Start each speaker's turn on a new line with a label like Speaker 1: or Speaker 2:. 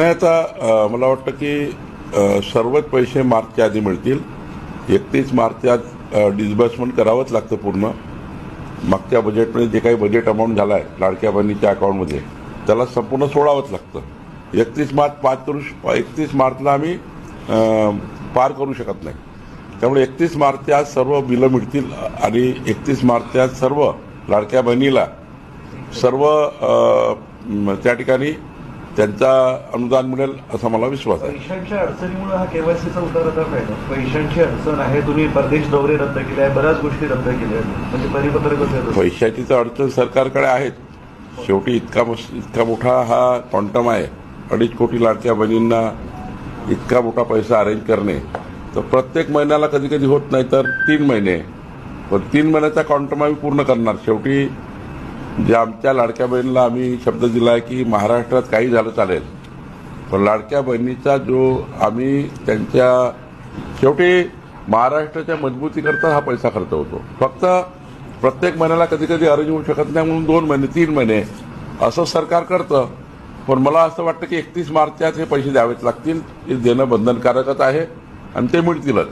Speaker 1: नाही आता मला वाटतं की सर्वच पैसे मार्चच्या आधी मिळतील. एकतीस मार्चच्या डिस्बर्समेंट करावंच लागतं पूर्ण. मागच्या बजेटमध्ये जे काही बजेट अमाऊंट झाला आहे लाडक्या बहिणीच्या अकाउंटमध्ये त्याला संपूर्ण सोडावंच लागतं. एकतीस मार्च पाच करू एकतीस मार्चला आम्ही पार करू शकत नाही. त्यामुळे एकतीस मार्चच्या सर्व बिलं मिळतील आणि एकतीस मार्चच्या सर्व लाडक्या बहिणीला सर्व त्या ठिकाणी त्यांचा अनुदान मिळेल असा मला विश्वास आहे.
Speaker 2: पैशांच्या अडचणीमुळे हा केवायसीचा उतारा नाही ना? पैशांची अडचण आहे तुम्ही परदेश दौरे रद्द केले आहे बऱ्याच गोष्टी रद्द केल्या आहेत. म्हणजे परिपत्रक
Speaker 1: पैशाची तर अडचण सरकारकडे आहेत. शेवटी इतका इतका मोठा हा क्वांटम आहे. अडीच कोटी लाडक्या बहिणींना इतका मोठा पैसा अरेंज करणे. तर प्रत्येक महिन्याला कधी कधी होत नाही तर तीन महिने. पण तीन महिन्याचा क्वांटम आम्ही पूर्ण करणार. शेवटी जे आमच्या लाडक्या बहिणीला आम्ही शब्द दिला आहे की महाराष्ट्रात काही झालं चालेल. पण लाडक्या बहिणीचा जो आम्ही त्यांच्या शेवटी महाराष्ट्राच्या मजबूतीकरता हा पैसा खर्च होतो. फक्त प्रत्येक महिन्याला कधी कधी अरेंज होऊ शकत नाही म्हणून दोन महिने तीन महिने असं सरकार करतं. पण मला असं वाटतं की एकतीस मार्चच्या हे पैसे द्यावेच लागतील. हे देणं बंधनकारकच आहे आणि ते मिळतीलच.